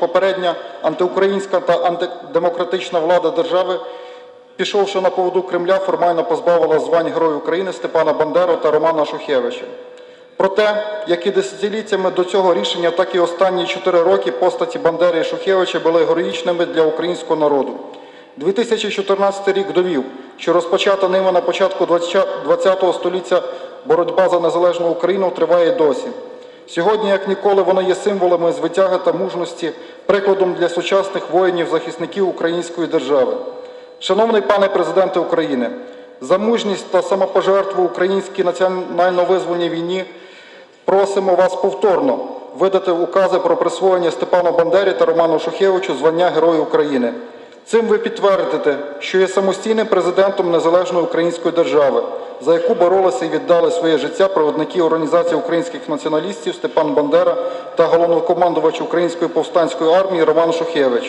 попередня антиукраїнська та антидемократична влада держави, пішовши на поводу Кремля, формально позбавила звань Герой України Степана Бандеру та Романа Шухевича. Проте, як і десятиліттями до цього рішення, так і останні чотири роки постаті Бандери і Шухевича були героїчними для українського народу. 2014 рік довів, що розпочата ними на початку ХХ століття боротьба за незалежну Україну триває досі. Сьогодні, як ніколи, вони є символами звитяги та мужності, прикладом для сучасних воїнів-захисників української держави. Шановний пане президенте України, за мужність та самопожертву українській національно-визвольній війні просимо вас повторно видати укази про присвоєння Степану Бандері та Роману Шухевичу звання Герою України. Цим ви підтвердите, що є самостійним президентом незалежної української держави, за яку боролися і віддали своє життя проводники організації українських націоналістів Степан Бандера та головнокомандувач Української повстанської армії Роман Шухевич.